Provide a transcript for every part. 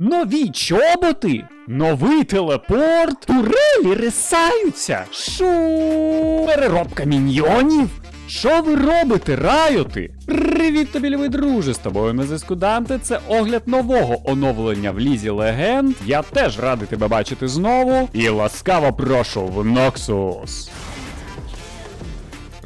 Нові чоботи, новий телепорт, турелі рисаються. Шу переробка міньйонів. Що ви робите, райоти? Привіт тобі, любий друже! З тобою на зв'язку Данте. Це огляд нового оновлення в лізі легенд. Я теж радий тебе бачити знову. І ласкаво прошу в Ноксус.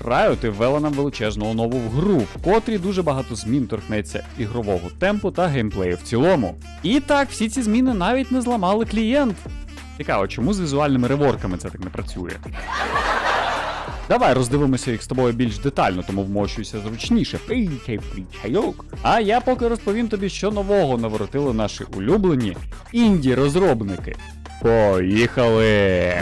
Riot ввела нам величезну нову в гру, в котрій дуже багато змін торкнеться ігрового темпу та геймплею в цілому. І так, всі ці зміни навіть не зламали клієнт. Цікаво, чому з візуальними реворками це так не працює? Давай роздивимося їх з тобою більш детально, тому вмощуйся зручніше. Пий чайок. А я поки розповім тобі, що нового наворотили наші улюблені інді-розробники. Поїхали!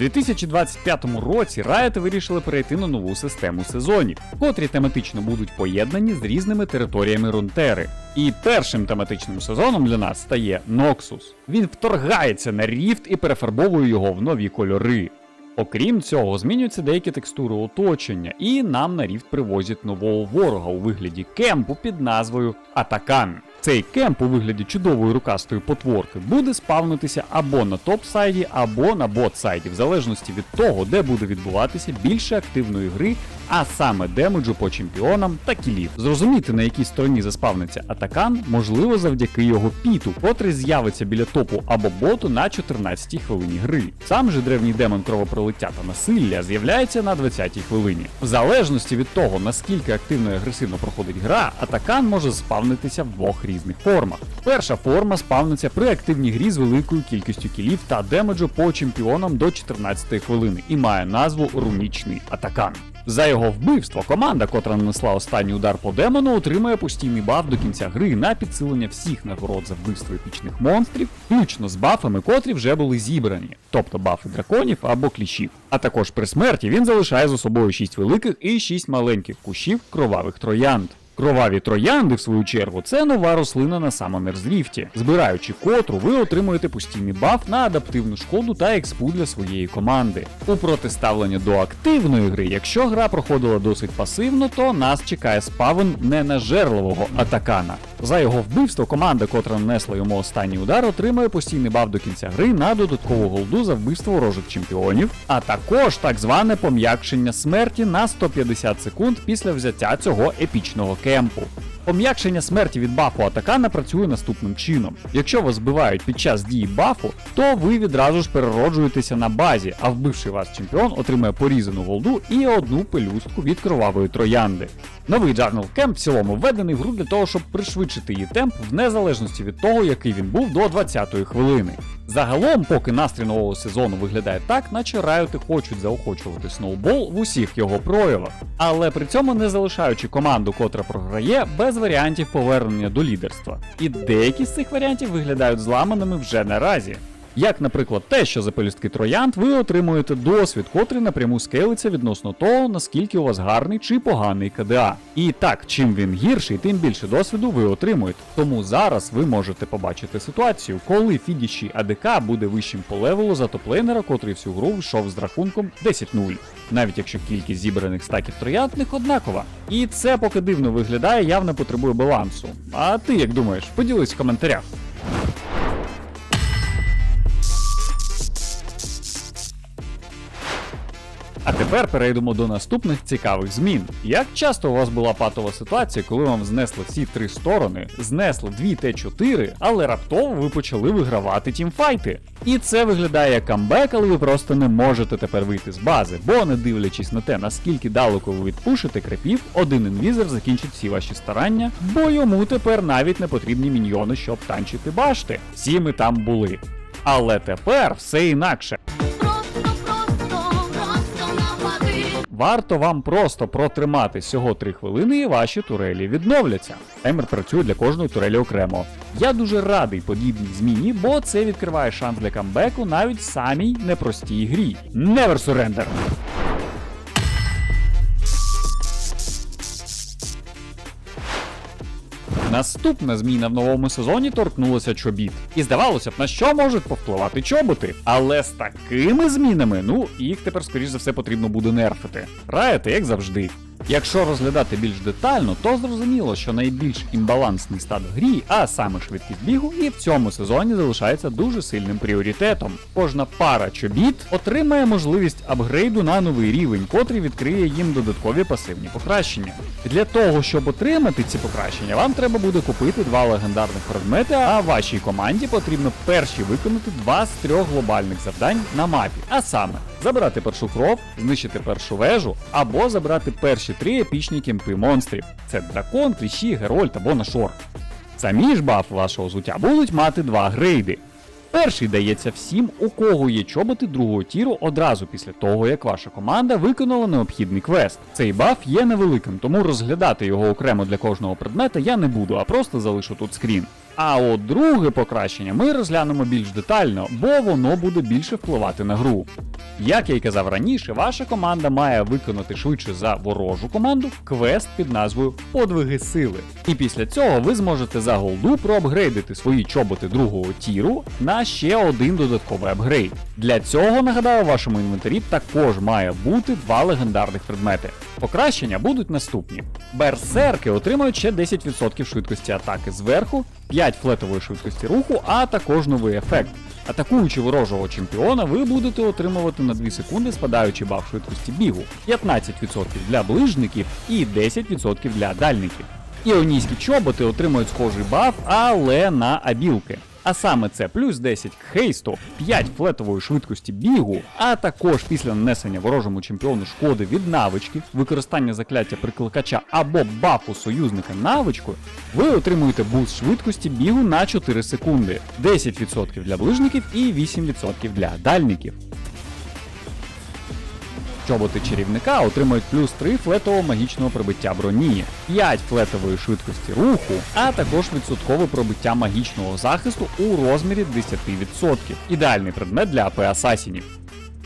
2025 році Riot вирішили перейти на нову систему сезонів, котрі тематично будуть поєднані з різними територіями Рунтери. І першим тематичним сезоном для нас стає Ноксус. Він вторгається на ріфт і перефарбовує його в нові кольори. Окрім цього, змінюються деякі текстури оточення, і нам на ріфт привозять нового ворога у вигляді кемпу під назвою Атакан. Цей кемп у вигляді чудової рукастої потворки буде спавнитися або на топ-сайді, або на бот-сайді, в залежності від того, де буде відбуватися більше активної гри, а саме демеджу по чемпіонам та кілів. Зрозуміти, на якій стороні заспавниться атакан, можливо завдяки його піту, котрий з'явиться біля топу або боту на 14-й хвилині гри. Сам же древній демон кровопролиття та насилля з'являється на 20-й хвилині. В залежності від того, наскільки активно і агресивно проходить гра, атакан може спавнитися в двох різних формах. Перша форма спавниться при активній грі з великою кількістю кілів та демеджу по чемпіонам до 14-ї хвилини і має назву Рунічний атакан. За його вбивство команда, котра нанесла останній удар по демону, отримує постійний баф до кінця гри на підсилення всіх нагород за вбивство епічних монстрів, включно з бафами, котрі вже були зібрані, тобто бафи драконів або кліщів. А також при смерті він залишає за собою 6 великих і 6 маленьких кущів кровавих троянд. Кроваві троянди, в свою чергу, це нова рослина на самомерзліфті, Збираючи котру, ви отримуєте постійний баф на адаптивну шкоду та експу для своєї команди. У протиставлення до активної гри, якщо гра проходила досить пасивно, то нас чекає спавен не на жерлового атакана. За його вбивство команда, котра нанесла йому останній удар, отримує постійний баф до кінця гри на додаткову голду за вбивство ворожих чемпіонів, а також так зване пом'якшення смерті на 150 секунд після взяття цього епічного кемпу. Пом'якшення смерті від бафу атакана працює наступним чином. Якщо вас збивають під час дії бафу, то ви відразу ж перероджуєтеся на базі, а вбивший вас чемпіон отримує порізану голду і одну пелюстку від кровавої троянди. Новий Journal Camp в цілому введений в гру для того, щоб пришвидшити її темп в незалежності від того, який він був до 20-ї хвилини. Загалом, поки настрій нового сезону виглядає так, наче райоти хочуть заохочувати сноубол в усіх його проявах, але при цьому не залишаючи команду, котра програє, без варіантів повернення до лідерства. І деякі з цих варіантів виглядають зламаними вже наразі. Як, наприклад, те, що за пелюстки троянд ви отримуєте досвід, котрий напряму скелиться відносно того, наскільки у вас гарний чи поганий КДА. І так, чим він гірший, тим більше досвіду ви отримуєте. Тому зараз ви можете побачити ситуацію, коли фідіші АДК буде вищим по левелу за топлейнера, котрий всю гру йшов з рахунком 10-0. Навіть якщо кількість зібраних стаків троянд в них однакова. І це поки дивно виглядає, явно потребує балансу. А ти як думаєш? Поділись в коментарях. А тепер перейдемо до наступних цікавих змін. Як часто у вас була патова ситуація, коли вам знесли всі три сторони, знесли дві Т4, але раптово ви почали вигравати тімфайти? І це виглядає як камбек, але ви просто не можете тепер вийти з бази, бо не дивлячись на те, наскільки далеко ви відпушите крепів, один інвізор закінчить всі ваші старання, бо йому тепер навіть не потрібні міньйони, щоб танчити башти. Всі ми там були. Але тепер все інакше. Варто вам просто протримати всього 3 хвилини і ваші турелі відновляться. Таймер працює для кожної турелі окремо. Я дуже радий подібній зміні, бо це відкриває шанс для камбеку навіть в самій непростій грі. Never surrender! Наступна зміна в новому сезоні торкнулася чобіт. І здавалося б, на що можуть повпливати чоботи. Але з такими змінами, ну, їх тепер, скоріш за все, потрібно буде нерфити. Раєте, як завжди. Якщо розглядати більш детально, то зрозуміло, що найбільш імбалансний стат в грі, а саме швидкість бігу, і в цьому сезоні залишається дуже сильним пріоритетом. Кожна пара чобіт отримає можливість апгрейду на новий рівень, котрий відкриє їм додаткові пасивні покращення. Для того, щоб отримати ці покращення, вам треба буде купити два легендарних предмети, а вашій команді потрібно перші виконати два з трьох глобальних завдань на мапі. А саме забрати першу кров, знищити першу вежу або забрати перші три епічні кемпи монстрів. Це дракон, кліщі, герольд або нашор. Самі ж бафи вашого зуття будуть мати два грейди. Перший дається всім, у кого є чоботи другого тіру одразу після того, як ваша команда виконала необхідний квест. Цей баф є невеликим, тому розглядати його окремо для кожного предмета я не буду, а просто залишу тут скрін. А от друге покращення ми розглянемо більш детально, бо воно буде більше впливати на гру. Як я й казав раніше, ваша команда має виконати швидше за ворожу команду квест під назвою Подвиги сили. І після цього ви зможете за голду проапгрейдити свої чоботи другого тіру на ще один додатковий апгрейд. Для цього, нагадаю, в вашому інвентарі також має бути два легендарних предмети. Покращення будуть наступні: берсерки отримають ще 10% швидкості атаки зверху, 5 флетової швидкості руху, а також новий ефект. Атакуючи ворожого чемпіона, ви будете отримувати на 2 секунди спадаючий баф швидкості бігу, 15% для ближників і 10% для дальників. Іонійські чоботи отримують схожий баф, але на абілки. А саме це плюс 10 к хейсту, 5 флетової швидкості бігу, а також після нанесення ворожому чемпіону шкоди від навички, використання закляття прикликача або бафу союзника навичкою, ви отримуєте буст швидкості бігу на 4 секунди, 10% для ближників і 8% для дальників. Чоботи чарівника отримують плюс 3 флетового магічного пробиття броні, 5 флетової швидкості руху, а також відсоткове пробиття магічного захисту у розмірі 10%. Ідеальний предмет для АП асасінів.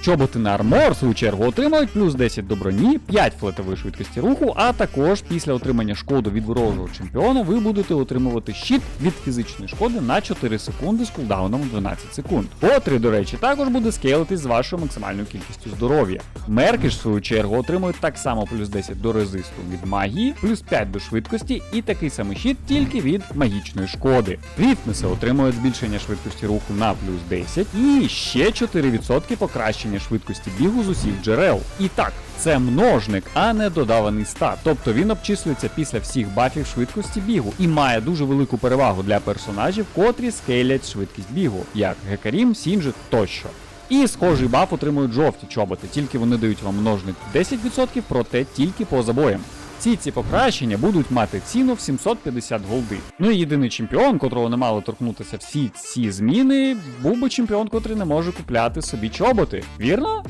Чоботи на армор, в свою чергу, отримають плюс 10 до броні, 5 флетової швидкості руху, а також після отримання шкоди від ворожого чемпіона ви будете отримувати щит від фізичної шкоди на 4 секунди з кулдауном 12 секунд. Котрий, до речі, також буде скейлитись з вашою максимальною кількістю здоров'я. Мерки ж, в свою чергу, отримують так само плюс 10 до резисту від магії, плюс 5 до швидкості і такий самий щит тільки від магічної шкоди. Ріфнеси отримують збільшення швидкості руху на плюс 10 і ще 4% покращення швидкості бігу з усіх джерел. І так, це множник, а не додаваний стат. Тобто він обчислюється після всіх бафів швидкості бігу і має дуже велику перевагу для персонажів, котрі скейлять швидкість бігу, як Гекарім, Сінджит тощо. І схожий баф отримують жовті чоботи, тільки вони дають вам множник 10%, проте тільки по забоям. Всі ці покращення будуть мати ціну в 750 голди. Ну і єдиний чемпіон, котрого не мали торкнутися всі ці зміни, був би чемпіон, котрий не може купляти собі чоботи. Вірно?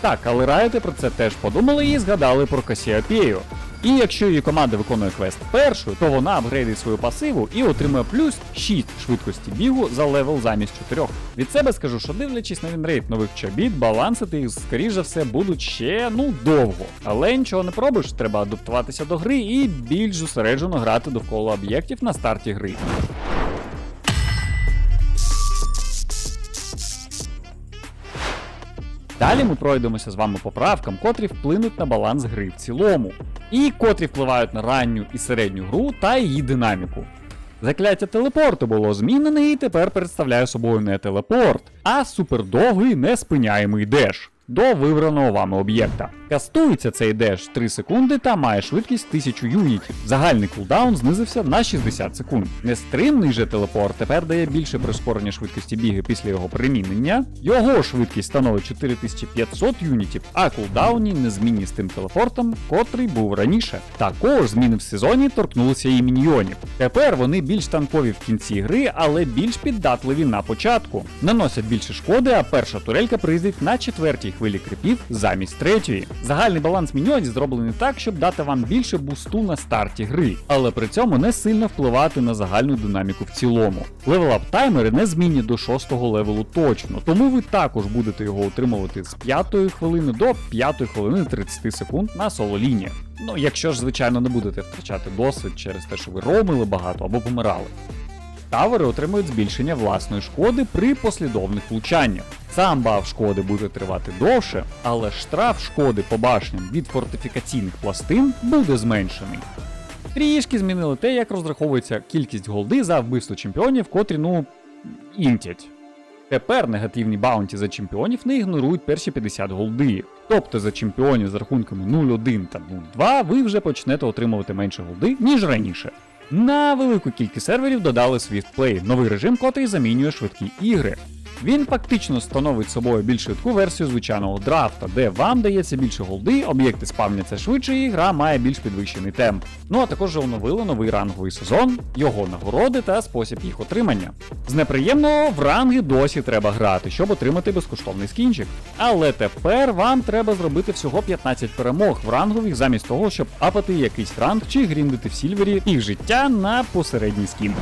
Так, але Райоти про це теж подумали і згадали про Касіопею. І якщо її команда виконує квест першою, то вона апгрейдить свою пасиву і отримує плюс 6 швидкості бігу за левел замість 4. Від себе скажу, що дивлячись на вінрейт нових чобіт, балансити їх, скоріш за все, будуть ще ну довго. Але нічого не пробиш, треба адаптуватися до гри і більш зосереджено грати довкола об'єктів на старті гри. Далі ми пройдемося з вами по правкам, котрі вплинуть на баланс гри в цілому, і котрі впливають на ранню і середню гру та її динаміку. Закляття телепорту було змінене і тепер представляє собою не телепорт, а супердовгий неспиняємий деш до вибраного вами об'єкта. Кастується цей деш 3 секунди та має швидкість 1000 юнітів. Загальний кулдаун знизився на 60 секунд. Нестримний же телепорт тепер дає більше прискорення швидкості біги після його примінення. Його швидкість становить 4500 юнітів, а кулдауні незмінні з тим телепортом, котрий був раніше. Також зміни в сезоні торкнулися і міньйонів. Тепер вони більш танкові в кінці гри, але більш піддатливі на початку. Наносять більше шкоди, а перша турелька приїздить на четвертій хвилі крипів замість третьої. Загальний баланс міньйонів зроблений так, щоб дати вам більше бусту на старті гри, але при цьому не сильно впливати на загальну динаміку в цілому. Левелап таймери не змінні до 6 левелу точно, тому ви також будете його утримувати з 5 хвилини до 5 хвилини 30 секунд на соло лініях. Ну, якщо ж, звичайно, не будете втрачати досвід через те, що ви ромили багато або помирали. Тавери отримують збільшення власної шкоди при послідовних влучаннях. Сам баф шкоди буде тривати довше, але штраф шкоди по башням від фортифікаційних пластин буде зменшений. Трішки змінили те, як розраховується кількість голди за вбивство чемпіонів, котрі, ну, інтять. Тепер негативні баунті за чемпіонів не ігнорують перші 50 голди. Тобто за чемпіонів з рахунками 0-1 та 0-2 ви вже почнете отримувати менше голди, ніж раніше. На велику кількість серверів додали Swift Play, новий режим, котрий замінює швидкі ігри. Він фактично становить собою більш швидку версію звичайного драфта, де вам дається більше голди, об'єкти спавняться швидше і гра має більш підвищений темп. Ну а також оновили новий ранговий сезон, його нагороди та спосіб їх отримання. З неприємного в ранги досі треба грати, щоб отримати безкоштовний скінчик. Але тепер вам треба зробити всього 15 перемог в рангових замість того, щоб апати якийсь ранг чи гріндити в сільвері їх життя на посередній скін.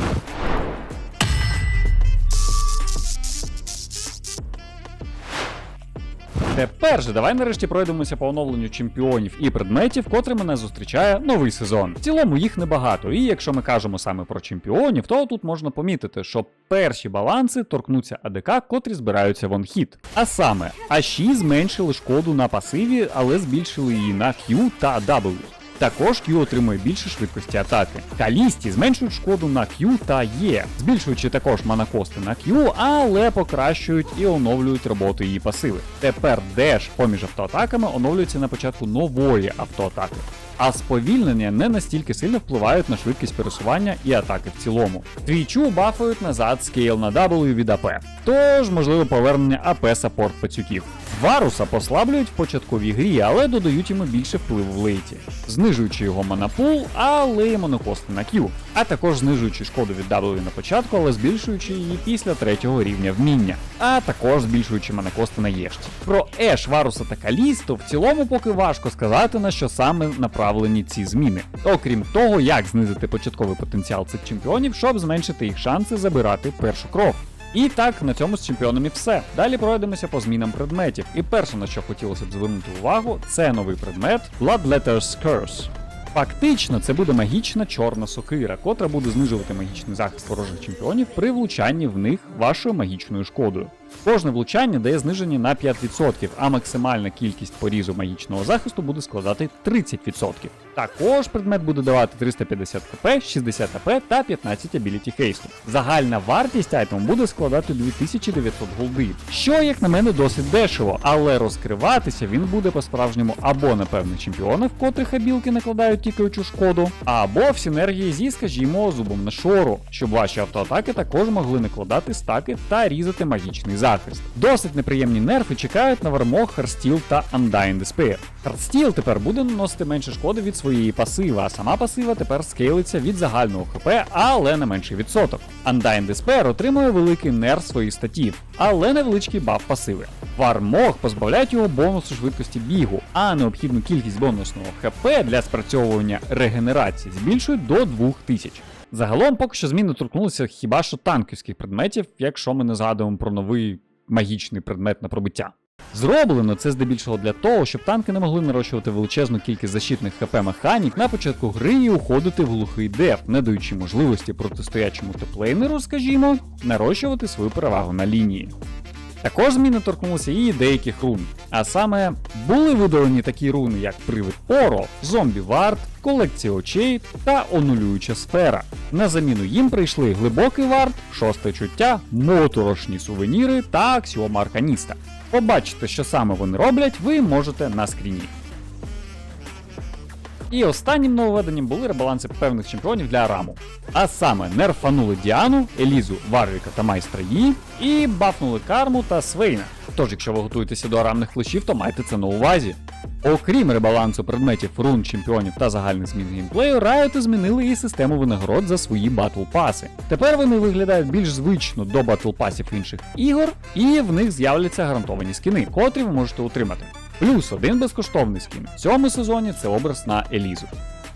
Тепер же давай нарешті пройдемося по оновленню чемпіонів і предметів, котрими мене зустрічає новий сезон. В цілому їх небагато, і якщо ми кажемо саме про чемпіонів, то тут можна помітити, що перші баланси торкнуться АДК, котрі збираються в онхіт. А саме, Аші зменшили шкоду на пасиві, але збільшили її на Q та W. Також Q отримує більше швидкості атаки. Калісті зменшують шкоду на Q та Е, збільшуючи також манакости на Q, але покращують і оновлюють роботу її пасиви. Тепер Деш поміж автоатаками оновлюється на початку нової автоатаки. А сповільнення не настільки сильно впливають на швидкість пересування і атаки в цілому. Твічу бафують назад скейл на W від АП, тож можливо повернення АП саппорт пацюків. Варуса послаблюють в початковій грі, але додають йому більше впливу в лейті, знижуючи його манапул, але й монокости на Q, а також знижуючи шкоду від W на початку, але збільшуючи її після третього рівня вміння, а також збільшуючи манакости на Єшті. Про Еш, Варуса та Калісту в цілому поки важко сказати, на що саме направлені ці зміни. Окрім того, як знизити початковий потенціал цих чемпіонів, щоб зменшити їх шанси забирати першу кров. І так, на цьому з чемпіонами все. Далі пройдемося по змінам предметів. І перше, на що хотілося б звернути увагу, це новий предмет Bloodletter's Curse. Фактично, це буде магічна чорна сокира, котра буде знижувати магічний захист ворожих чемпіонів при влучанні в них вашою магічною шкодою. Кожне влучання дає зниження на 5%, а максимальна кількість порізу магічного захисту буде складати 30%. Також предмет буде давати 350 КП, 60 АП та 15 абіліті хейсту. Загальна вартість айтему буде складати 2900 голди, що, як на мене, досить дешево, але розкриватися він буде по-справжньому або на певних чемпіонах, котрих абілки накладають тікаючу шкоду, або в синергії зі, скажімо, зубом на шору, щоб ваші автоатаки також могли накладати стаки та різати магічний захист. Досить неприємні нерфи чекають на вармог, Харстіл та Undying Despair. Харстіл тепер буде наносити менше шкоди від своєї пасиви, а сама пасива тепер скейлиться від загального ХП, але на менший відсоток. Undying Despair отримує великий нерв своїх статів, але невеличкий баф пасиви. Вармог позбавляють його бонусу швидкості бігу, а необхідну кількість бонусного ХП для спрацьовування регенерації збільшують до 2000. Загалом поки що зміни торкнулися хіба що танківських предметів, якщо ми не згадуємо про новий магічний предмет на пробиття. Зроблено це здебільшого для того, щоб танки не могли нарощувати величезну кількість защитних ХП механік на початку гри і уходити в глухий деф, не даючи можливості протистоячому теплейнеру, скажімо, нарощувати свою перевагу на лінії. Також зміни торкнулися і деяких рун. А саме були видалені такі руни, як привид Оро, зомбі варт, колекція очей та онулююча сфера. На заміну їм прийшли глибокий варт, шосте чуття, моторошні сувеніри та аксіома арканіста. Побачити, що саме вони роблять, ви можете на скріні. І останнім нововведенням були ребаланси певних чемпіонів для Араму. А саме нерфанули Діану, Елізу, Варвіка та майстра Yi і бафнули Карму та Свейна. Тож, якщо ви готуєтеся до арамних флешів, то майте це на увазі. Окрім ребалансу предметів, рун, чемпіонів та загальних змін геймплею, Riot змінили і систему винагород за свої батл паси. Тепер вони виглядають більш звично до батл пасів інших ігор, і в них з'являться гарантовані скини, котрі ви можете отримати. Плюс один безкоштовний скін. В цьому сезоні це образ на Елізу.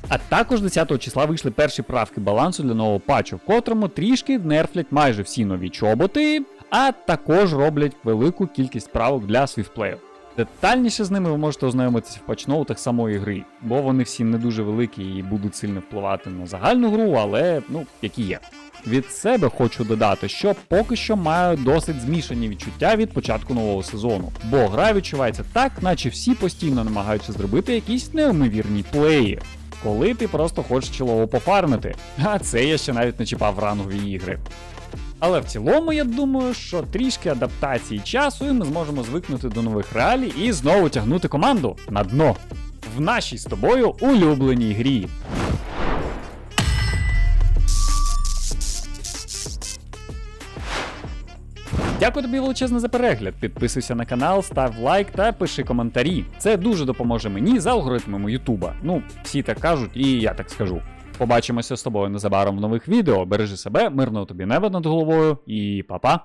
А також 10 числа вийшли перші правки балансу для нового патчу, в котрому трішки нерфлять майже всі нові чоботи, а також роблять велику кількість правок для свіфплею. Детальніше з ними ви можете ознайомитися в патчноутах самої гри, бо вони всі не дуже великі і будуть сильно впливати на загальну гру, але ну, які є. Від себе хочу додати, що поки що маю досить змішані відчуття від початку нового сезону, бо гра відчувається так, наче всі постійно намагаються зробити якісь неймовірні плеї, коли ти просто хочеш чолово пофармити. А це я ще навіть не чіпав рангові ігри. Але в цілому я думаю, що трішки адаптації часу і ми зможемо звикнути до нових реалій і знову тягнути команду на дно в нашій з тобою улюбленій грі. Дякую тобі величезне за перегляд. Підписуйся на канал, став лайк та пиши коментарі. Це дуже допоможе мені з алгоритмами Ютуба. Ну, всі так кажуть, і я так скажу. Побачимося з тобою незабаром в нових відео. Бережи себе, мирного тобі неба над головою і па-па!